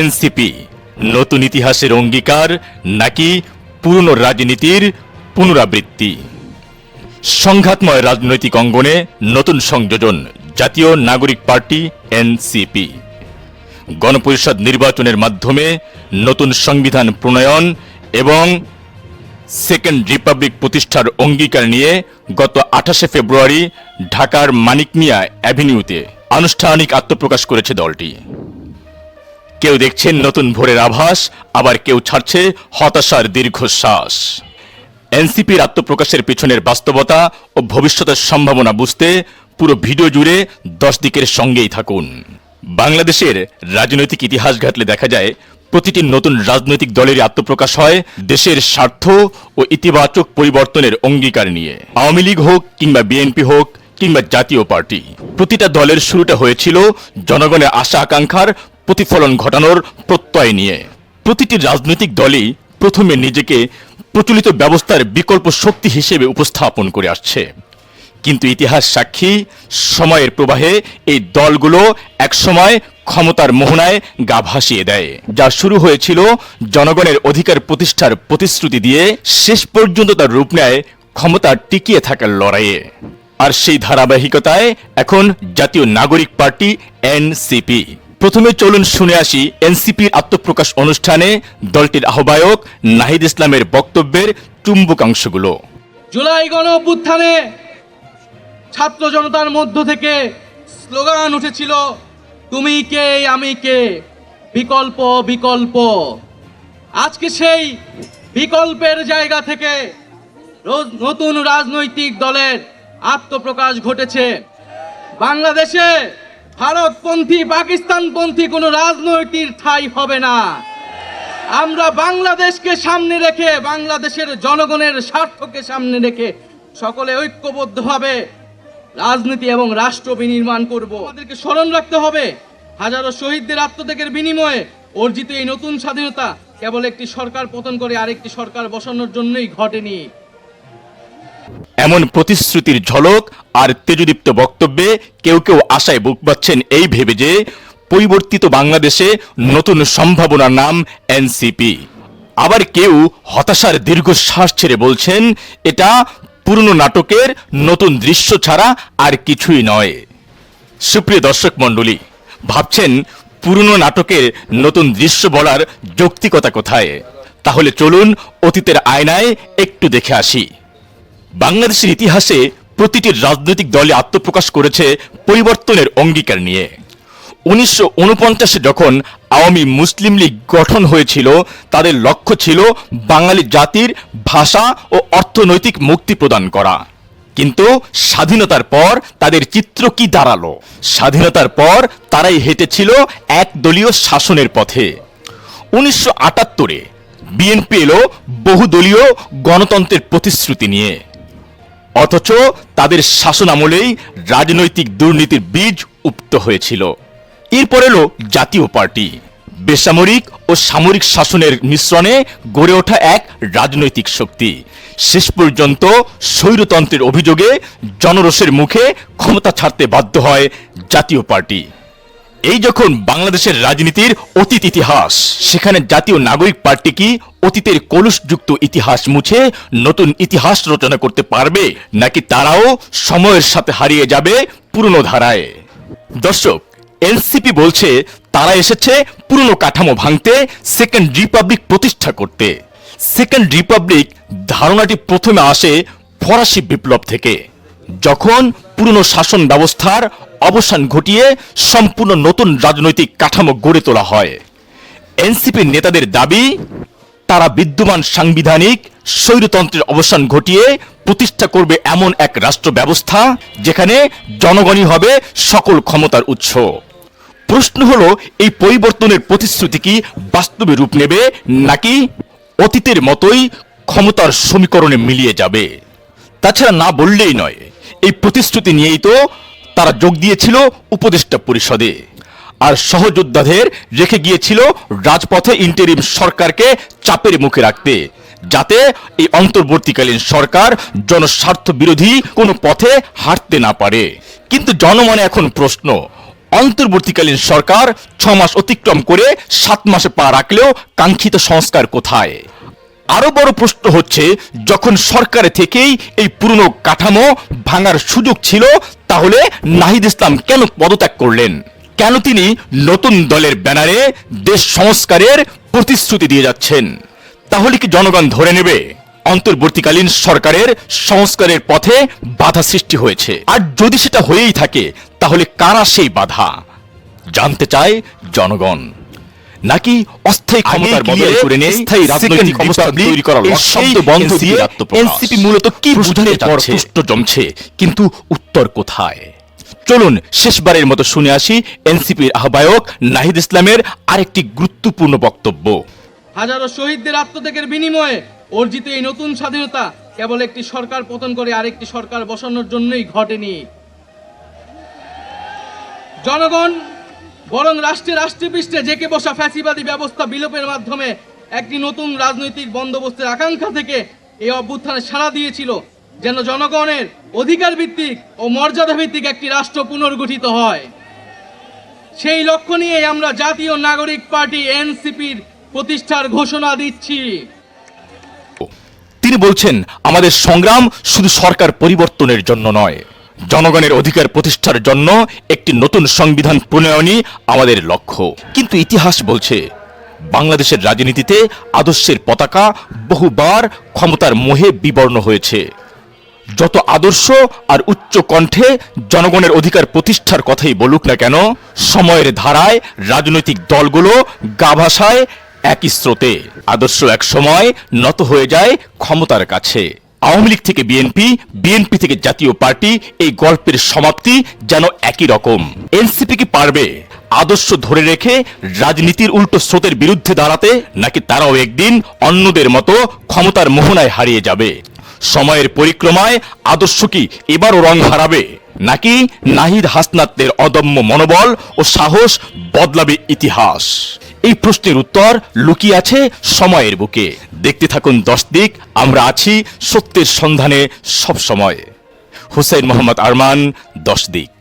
NCP, নতুন ইতিহাসের অঙ্গীকার নাকি পুরনো রাজনীতির পুনরাবৃত্তি? সংঘাতময় রাজনৈতিক অঙ্গনে নতুন সংযোজন, জাতীয় নাগরিক পার্টি, এনসিপি। গণপরিষদ নির্বাচনের মাধ্যমে নতুন সংবিধান প্রণয়ন এবং সেকেন্ড রিপাবলিক প্রতিষ্ঠার অঙ্গীকার নিয়ে গত আঠাশে ফেব্রুয়ারি ঢাকার মানিক মিয়া অ্যাভিনিউতে আনুষ্ঠানিক আত্মপ্রকাশ করেছে দলটি। কেউ দেখছেন নতুন ভোরের আভাস, আবার কেউ ছাড়ছে হতাশার দীর্ঘশ্বাস। এনসিপির আত্মপ্রকাশের পিছনের বাস্তবতা ও ভবিষ্যতের সম্ভাবনা বুঝতে পুরো ভিডিও জুড়ে দশ দিকের সঙ্গেই থাকুন। বাংলাদেশের রাজনৈতিক ইতিহাস ঘাটলে দেখা যায়, প্রতিটি নতুন রাজনৈতিক দলের আত্মপ্রকাশ হয় দেশের স্বার্থ ও ইতিবাচক পরিবর্তনের অঙ্গীকার নিয়ে। আওয়ামী লীগ হোক কিংবা বিএনপি হোক কিংবা জাতীয় পার্টি, প্রতিটা দলের শুরুটা হয়েছিল জনগণের আশা আকাঙ্ক্ষার প্রতিফলন ঘটানোর প্রত্যয় নিয়ে। প্রতিটি রাজনৈতিক দলই প্রথমে নিজেকে প্রচলিত ব্যবস্থার বিকল্প শক্তি হিসেবে উপস্থাপন করে আসছে। কিন্তু ইতিহাস সাক্ষী, সময়ের প্রবাহে এই দলগুলো একসময় ক্ষমতার মোহনায় গা ভাসিয়ে দেয়। যা শুরু হয়েছিল জনগণের অধিকার প্রতিষ্ঠার প্রতিশ্রুতি দিয়ে, শেষ পর্যন্ত তার রূপ নেয় ক্ষমতা টিকিয়ে থাকার লড়াইয়ে। আর সেই ধারাবাহিকতায় এখন জাতীয় নাগরিক পার্টি এনসিপি। প্রথমে চলুন শুনে আসি এনসিপির আত্মপ্রকাশ অনুষ্ঠানে দলটির আহ্বায়ক নাহিদ ইসলামের বক্তব্যের চুম্বকাংশগুলো। জুলাই গণ অভ্যুত্থানে ছাত্র জনতার মধ্য থেকে স্লোগান উঠেছিল, তুমি কে, আমি কে? বিকল্প বিকল্প। আজকে সেই বিকল্পের জায়গা থেকে নতুন রাজনৈতিক দলের আত্মপ্রকাশ ঘটেছে। বাংলাদেশে ভারতপন্থী, পাকিস্তানপন্থী কোনো রাজনৈতিক ঠাই হবে না। আমরা বাংলাদেশকে সামনে রেখে, বাংলাদেশের জনগণের স্বার্থকে সামনে রেখে সকলে ঐক্যবদ্ধভাবে রাজনীতি এবং রাষ্ট্র বিনির্মাণ করব। আমাদেরকে স্মরণ রাখতে হবে, হাজারো শহীদদের আত্মত্যাগের বিনিময়ে অর্জিত এই নতুন স্বাধীনতা কেবল একটি সরকার পতন করে আরেকটি সরকার বসানোর জন্যই ঘটেনি। এমন প্রতিশ্রুতির ঝলক আর তেজদীপ্ত বক্তব্যে কেউ কেউ আশায় বুক পাচ্ছেন এই ভেবে যে পরিবর্তিত বাংলাদেশে নতুন সম্ভাবনার নাম এনসিপি। আবার কেউ হতাশার দীর্ঘশ্বাস ছেড়ে বলছেন, এটা পুরনো নাটকের নতুন দৃশ্য ছাড়া আর কিছুই নয়। সুপ্রিয় দর্শক মণ্ডলী, ভাবছেন পুরনো নাটকের নতুন দৃশ্য বলার যৌক্তিকতা কোথায়? তাহলে চলুন অতীতের আয়নায় একটু দেখে আসি। বাংলাদেশের ইতিহাসে প্রতিটি রাজনৈতিক দলে আত্মপ্রকাশ করেছে পরিবর্তনের অঙ্গীকার নিয়ে। উনিশশো উনপঞ্চাশে যখন আওয়ামী মুসলিম লীগ গঠন হয়েছিল, তাদের লক্ষ্য ছিল বাঙালি জাতির ভাষা ও অর্থনৈতিক মুক্তি প্রদান করা। কিন্তু স্বাধীনতার পর তাদের চিত্র কি দাঁড়াল? স্বাধীনতার পর তারাই হেঁটেছিল একদলীয় শাসনের পথে। উনিশশো আটাত্তরে বিএনপি এলো বহুদলীয় গণতন্ত্রের প্রতিশ্রুতি নিয়ে। অথচ তাদের শাসন আমলেই রাজনৈতিক দুর্নীতির বীজ উপ্ত হয়েছিল। এরপর এলো জাতীয় পার্টি। বেসামরিক ও সামরিক শাসনের মিশ্রণে গড়ে ওঠা এক রাজনৈতিক শক্তি। শেষ পর্যন্ত স্বৈরতন্ত্রের অভিযোগে জনরোষের মুখে ক্ষমতা ছাড়তে বাধ্য হয় জাতীয় পার্টি। এই যখন বাংলাদেশের রাজনীতির অতীত ইতিহাস, সেখানে জাতীয় নাগরিক পার্টি কি অতীতের কলুষযুক্ত ইতিহাস মুছে নতুন ইতিহাস রচনা করতে পারবে, নাকি তারাও সময়ের সাথে হারিয়ে যাবে পুরনো ধারায়? দর্শক, এনসিপি বলছে তারা এসেছে পুরনো কাঠামো ভাঙতে, সেকেন্ড রিপাবলিক প্রতিষ্ঠা করতে। সেকেন্ড রিপাবলিক ধারণাটি প্রথমে আসে ফরাসি বিপ্লব থেকে। যখন পুরনো শাসন ব্যবস্থার অবসান ঘটিয়ে সম্পূর্ণ নতুন রাজনৈতিক কাঠামো গড়ে তোলা হয় এনসিপির নেতাদের দাবি, তারা বিদ্যমান সাংবিধানিক স্বৈরতন্ত্রের অবসান ঘটিয়ে প্রতিষ্ঠা করবে এমন এক রাষ্ট্র ব্যবস্থা যেখানে জনগণই হবে সকল ক্ষমতার উৎস। প্রশ্ন হলো, এই পরিবর্তনের প্রতিশ্রুতি কি বাস্তবে রূপ নেবে নাকি অতীতের মতোই ক্ষমতার সমীকরণে মিলিয়ে যাবে? তাছাড়া না বললেই নয় প্রতিশ্রুতি নিয়েই তো তারা যোগ দিয়েছিল উপদেষ্টা পরিষদে। আর সহযোদ্ধাদের রেখে গিয়েছিল রাজপথে ইন্টারিম সরকারকে চাপের মুখে রাখতে, যাতে এই অন্তর্বর্তীকালীন সরকার জনস্বার্থ বিরোধী কোনো পথে হাঁটতে না পারে। কিন্তু জনমনে এখন প্রশ্ন, অন্তর্বর্তীকালীন সরকার ছ মাস অতিক্রম করে সাত মাসে পা রাখলেও কাঙ্ক্ষিত সংস্কার কোথায়? আরও বড় প্রশ্ন হচ্ছে, যখন সরকারে থেকেই এই পুরনো কাঠামো ভাঙার সুযোগ ছিল, তাহলে নাহিদ ইসলাম কেন পদত্যাগ করলেন? কেন তিনি নতুন দলের ব্যানারে দেশ সংস্কারের প্রতিশ্রুতি দিয়ে যাচ্ছেন? তাহলে কি জনগণ ধরে নেবে? অন্তর্বর্তীকালীন সরকারের সংস্কারের পথে বাধা সৃষ্টি হয়েছে। আর যদি সেটা হয়েই থাকে, তাহলে কারা সেই বাধা? জানতে চায় জনগণ। নাকি অস্থায়ী ক্ষমতার বদল করে নিয়ে স্থায়ী রাজনৈতিক অবস্থা তৈরি করার শব্দ বন্ধ দিয়ে এনসিপি মূলত কি বুঝাতে চাচ্ছে? প্রশ্ন জমছে। কিন্তু উত্তর কোথায়? চলুন শেষবারের মতো শুনে আসি এনসিপির আহ্বায়ক নাহিদ ইসলামের আরেকটি গুরুত্বপূর্ণ বক্তব্য। হাজারো শহীদদের আত্মত্যাগের বিনিময়ে অর্জিত এই নতুন স্বাধীনতা কেবল একটি সরকার পতন করে আরেকটি সরকার বসানোর জন্যই ঘটেনি। জনগণ বরং রাষ্ট্রে রাষ্ট্রে পৃষ্ঠে জেকে বসা ফ্যাসিবাদী ব্যবস্থা বিলোপের মাধ্যমে একটি নতুন রাজনৈতিক বন্দোবস্তের আকাঙ্ক্ষা থেকে এই অভ্যুত্থানে সাড়া দিয়েছিল, যেন জনগণের অধিকার ভিত্তিক ও মর্যাদা ভিত্তিক একটি রাষ্ট্র পুনর্গঠিত হয়। সেই লক্ষ্য নিয়ে আমরা জাতীয় নাগরিক পার্টি এনসিপির প্রতিষ্ঠার ঘোষণা দিচ্ছি। তিনি বলছেন, আমাদের সংগ্রাম শুধু সরকার পরিবর্তনের জন্য নয়। জনগণের অধিকার প্রতিষ্ঠার জন্য একটি নতুন সংবিধান প্রণয়নই আমাদের লক্ষ্য। কিন্তু ইতিহাস বলছে, বাংলাদেশের রাজনীতিতে আদর্শের পতাকা বহুবার ক্ষমতার মোহে বিবর্ণ হয়েছে। যত আদর্শ আর উচ্চ কণ্ঠে জনগণের অধিকার প্রতিষ্ঠার কথাই বলুক না কেন, সময়ের ধারায় রাজনৈতিক দলগুলো গা ভাসায় একই স্রোতে। আদর্শ এক সময় নত হয়ে যায় ক্ষমতার কাছে। আওয়ামী লীগ থেকে বিএনপি বিএনপি থেকে জাতীয় পার্টি, এই গল্পের সমাপ্তি যেন একই রকম। এনসিপি কি পারবে? আদর্শ ধরে রেখে রাজনীতির উল্টো স্রোতের বিরুদ্ধে দাঁড়াতে, নাকি তারাও একদিন অন্যদের মতো ক্ষমতার মোহনায় হারিয়ে যাবে? সময়ের পরিক্রমায় আদর্শ কি এবারও রং হারাবে? নাকি নাহিদ হাসনাতের অদম্য মনোবল ও সাহস বদলাবে ইতিহাস? এই প্রশ্নের উত্তর লুকিয়ে আছে সময়ের বুকে। দেখতে থাকুন দশ দিক, আমরা আছি সত্যের সন্ধানে সব সময় হুসাইন মোহাম্মদ আরমান, দশ দিক।